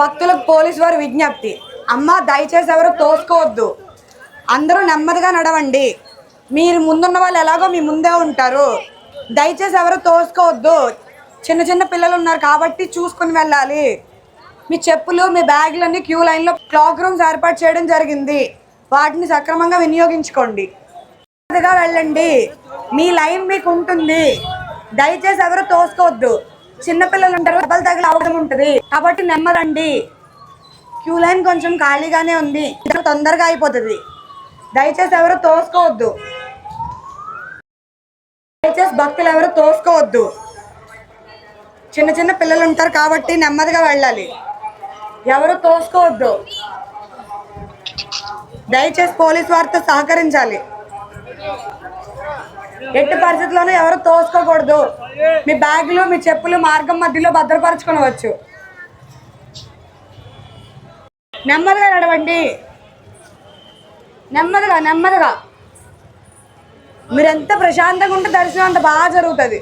భక్తులకు పోలీసు వారు విజ్ఞప్తి. అమ్మ దయచేసి ఎవరు తోసుకోవద్దు. అందరూ నెమ్మదిగా నడవండి. మీరు ముందున్న వాళ్ళు ఎలాగో మీ ముందే ఉంటారు. దయచేసి ఎవరు తోసుకోవద్దు. చిన్న చిన్న పిల్లలు ఉన్నారు కాబట్టి చూసుకుని వెళ్ళాలి. మీ చెప్పులు మీ బ్యాగులన్నీ క్యూ లైన్లో క్లాక్ రూమ్స్ ఏర్పాటు చేయడం జరిగింది. వాటిని సక్రమంగా వినియోగించుకోండి. నెమ్మదిగా వెళ్ళండి. మీ లైన్ మీకు ఉంటుంది. దయచేసి ఎవరు తోసుకోవద్దు. చిన్నపిల్లలు ఉంటారు దెబ్బలు తగిలి అవడం ఉంటుంది. కాబట్టి నెమ్మదండి. క్యూ లైన్ కొంచెం ఖాళీగానే ఉంది. తొందరగా అయిపోతుంది. దయచేసి ఎవరు తోసుకోవద్దు. దయచేసి భక్తులు ఎవరు తోసుకోవద్దు. చిన్న చిన్న పిల్లలు ఉంటారు కాబట్టి నెమ్మదిగా వెళ్ళాలి. ఎవరు తోసుకోవద్దు. దయచేసి పోలీస్ వారితో సహకరించాలి. ఎట్టి పరిస్థితుల్లోనూ ఎవరు తోసుకోకూడదు. మీ బ్యాగులు మీ చెప్పులు మార్గం మధ్యలో భద్రపరచుకోవచ్చు నెమ్మదిగా నడవండి. నెమ్మదిగా నెమ్మదిగా. మీరు ఎంత ప్రశాంతంగా ఉంటే దర్శనం అంత బాగా జరుగుతుంది.